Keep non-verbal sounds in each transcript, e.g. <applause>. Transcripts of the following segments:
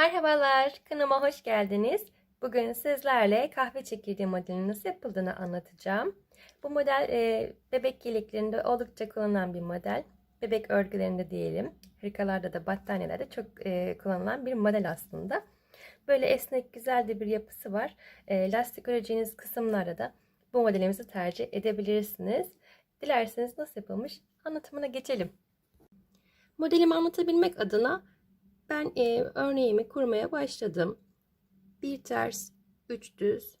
Merhabalar, kanalıma hoş geldiniz. Bugün sizlerle kahve çekirdeği modelinin nasıl yapıldığını anlatacağım. Bu model e, bebek yeleklerinde oldukça kullanılan bir model. Bebek örgülerinde diyelim, hırkalarda da battaniyelerde çok e, kullanılan bir model aslında. Böyle esnek güzel de bir yapısı var. E, lastik öreceğiniz kısımlarda da bu modelimizi tercih edebilirsiniz. Dilerseniz nasıl yapılmış anlatımına geçelim. Modelimi anlatabilmek adına ben e, örneğimi kurmaya başladım. Bir ters, üç düz,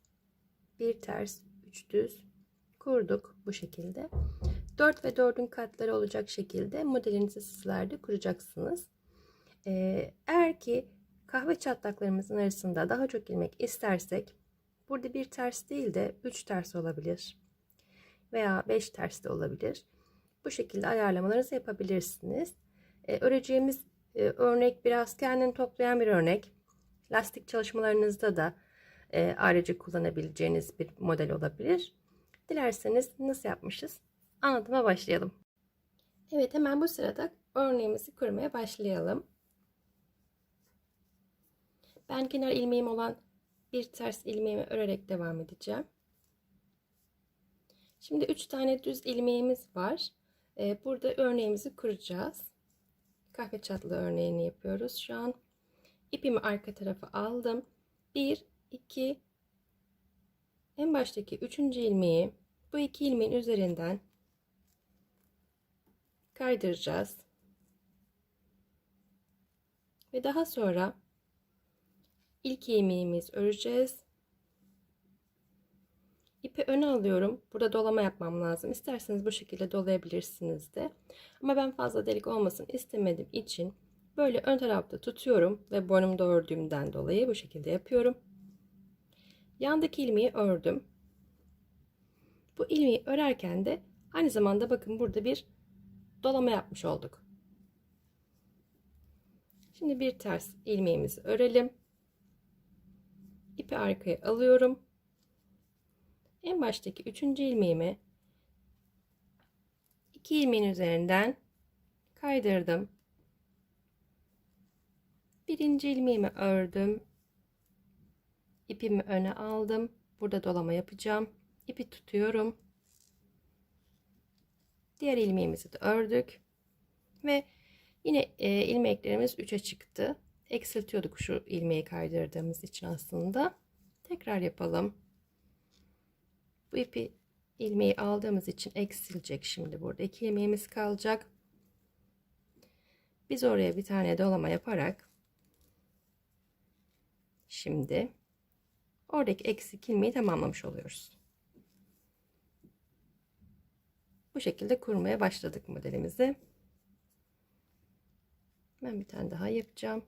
bir ters, üç düz kurduk bu şekilde. 4 ve 4'ün katları olacak şekilde modelinizi sizler de kuracaksınız. Ee, eğer ki kahve çatlaklarımızın arasında daha çok ilmek istersek burada bir ters değil de 3 ters olabilir veya 5 ters de olabilir. Bu şekilde ayarlamalarınızı yapabilirsiniz. Ee, öreceğimiz e, örnek biraz kendini toplayan bir örnek. Lastik çalışmalarınızda da e, ayrıca kullanabileceğiniz bir model olabilir. Dilerseniz nasıl yapmışız? Anlatıma başlayalım. Evet hemen bu sırada örneğimizi kurmaya başlayalım. Ben kenar ilmeğim olan bir ters ilmeğimi örerek devam edeceğim. Şimdi 3 tane düz ilmeğimiz var. Ee, burada örneğimizi kuracağız. Kahve çatlı örneğini yapıyoruz şu an. İpimi arka tarafa aldım. 1, 2, en baştaki üçüncü ilmeği bu iki ilmeğin üzerinden kaydıracağız. Ve daha sonra ilk ilmeğimiz öreceğiz. İpi öne alıyorum. Burada dolama yapmam lazım. İsterseniz bu şekilde dolayabilirsiniz de. Ama ben fazla delik olmasın istemediğim için böyle ön tarafta tutuyorum ve boynumda ördüğümden dolayı bu şekilde yapıyorum. Yandaki ilmeği ördüm. Bu ilmeği örerken de aynı zamanda bakın burada bir dolama yapmış olduk. Şimdi bir ters ilmeğimizi örelim. İpi arkaya alıyorum. En baştaki üçüncü ilmeğimi iki ilmeğin üzerinden kaydırdım. Birinci ilmeğimi ördüm. İpimi öne aldım. Burada dolama yapacağım. İpi tutuyorum. Diğer ilmeğimizi de ördük. Ve yine e, ilmeklerimiz 3'e çıktı. Eksiltiyorduk şu ilmeği kaydırdığımız için aslında. Tekrar yapalım. Bu ipi ilmeği aldığımız için eksilecek şimdi burada. iki ilmeğimiz kalacak. Biz oraya bir tane dolama yaparak şimdi oradaki eksik ilmeği tamamlamış oluyoruz. Bu şekilde kurmaya başladık modelimizi. Ben bir tane daha yapacağım.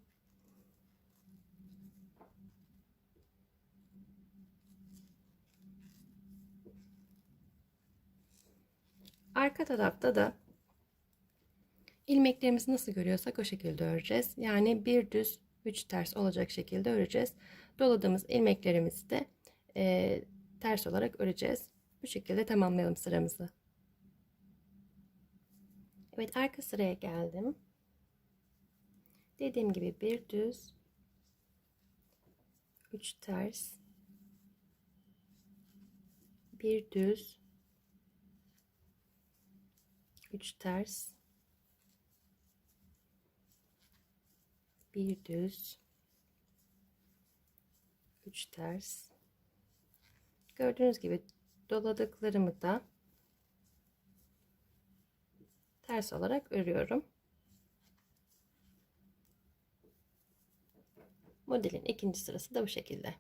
Arka tarafta da ilmeklerimizi nasıl görüyorsak o şekilde öreceğiz. Yani bir düz, üç ters olacak şekilde öreceğiz. Doladığımız ilmeklerimizi de e, ters olarak öreceğiz. Bu şekilde tamamlayalım sıramızı. Evet arka sıraya geldim. Dediğim gibi bir düz, üç ters, bir düz, 3 ters. Bir düz. 3 ters. Gördüğünüz gibi doladıklarımı da ters olarak örüyorum. Modelin ikinci sırası da bu şekilde.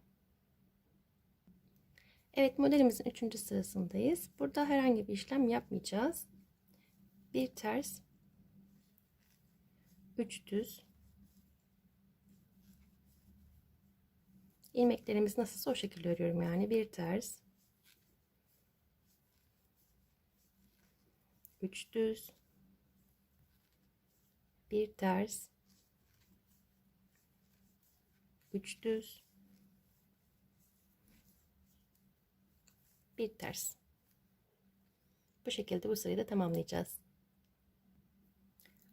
Evet modelimizin üçüncü sırasındayız. Burada herhangi bir işlem yapmayacağız bir ters. 3 düz. İlmeklerimiz nasılsa o şekilde örüyorum yani. Bir ters. 3 düz. Bir ters. 3 düz. Bir ters. Bu şekilde bu sırayı da tamamlayacağız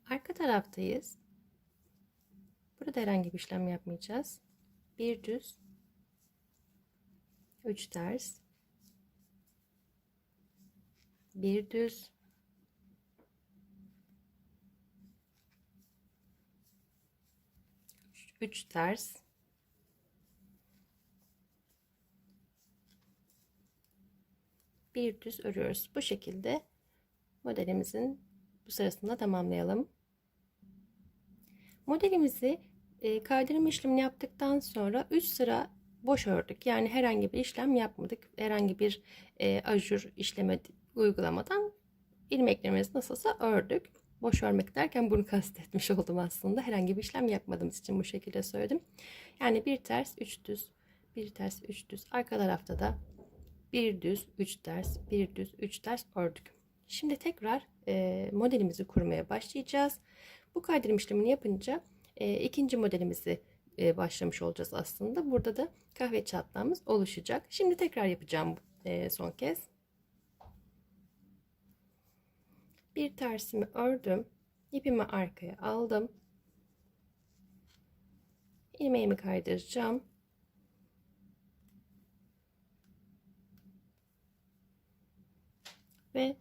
Arka taraftayız. Burada herhangi bir işlem yapmayacağız. Bir düz, üç ters, bir düz, üç ters, bir düz örüyoruz. Bu şekilde modelimizin bu sırasında tamamlayalım. Modelimizi kaydırma işlemini yaptıktan sonra 3 sıra boş ördük. Yani herhangi bir işlem yapmadık. Herhangi bir e, ajur işleme uygulamadan ilmeklerimizi nasılsa ördük. Boş örmek derken bunu kastetmiş <laughs> oldum aslında. Herhangi bir işlem yapmadığımız için bu şekilde söyledim. Yani bir ters, üç düz, bir ters, üç düz. Arka tarafta da bir düz, üç ters, bir düz, üç ters ördük. Şimdi tekrar e, modelimizi kurmaya başlayacağız. Bu kaydırım işlemini yapınca e, ikinci modelimizi e, başlamış olacağız aslında. Burada da kahve çatlağımız oluşacak. Şimdi tekrar yapacağım e, son kez. Bir tersimi ördüm. İpimi arkaya aldım. ilmeğimi kaydıracağım. Ve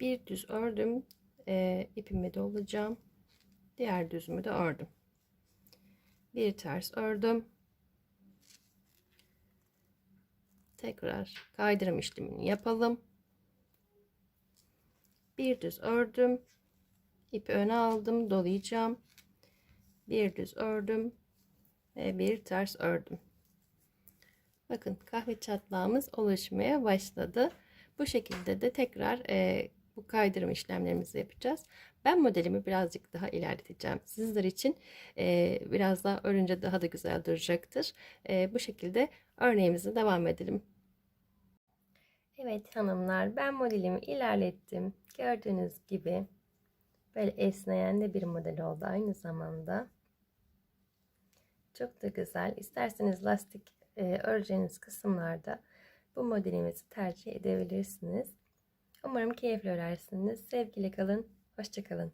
bir düz ördüm. E, ipimi dolacağım. Diğer düzümü de ördüm. Bir ters ördüm. Tekrar kaydırım işlemini yapalım. Bir düz ördüm. İpi öne aldım, dolayacağım. Bir düz ördüm ve bir ters ördüm. Bakın kahve çatlağımız oluşmaya başladı. Bu şekilde de tekrar e, bu kaydırım işlemlerimizi yapacağız. Ben modelimi birazcık daha ilerleteceğim. Sizler için e, biraz daha örünce daha da güzel duracaktır. E, bu şekilde örneğimize devam edelim. Evet hanımlar ben modelimi ilerlettim. Gördüğünüz gibi böyle esneyen de bir model oldu aynı zamanda. Çok da güzel. İsterseniz lastik e, öreceğiniz kısımlarda bu modelimizi tercih edebilirsiniz. Umarım keyifli örersiniz. Sevgiyle kalın. Hoşçakalın.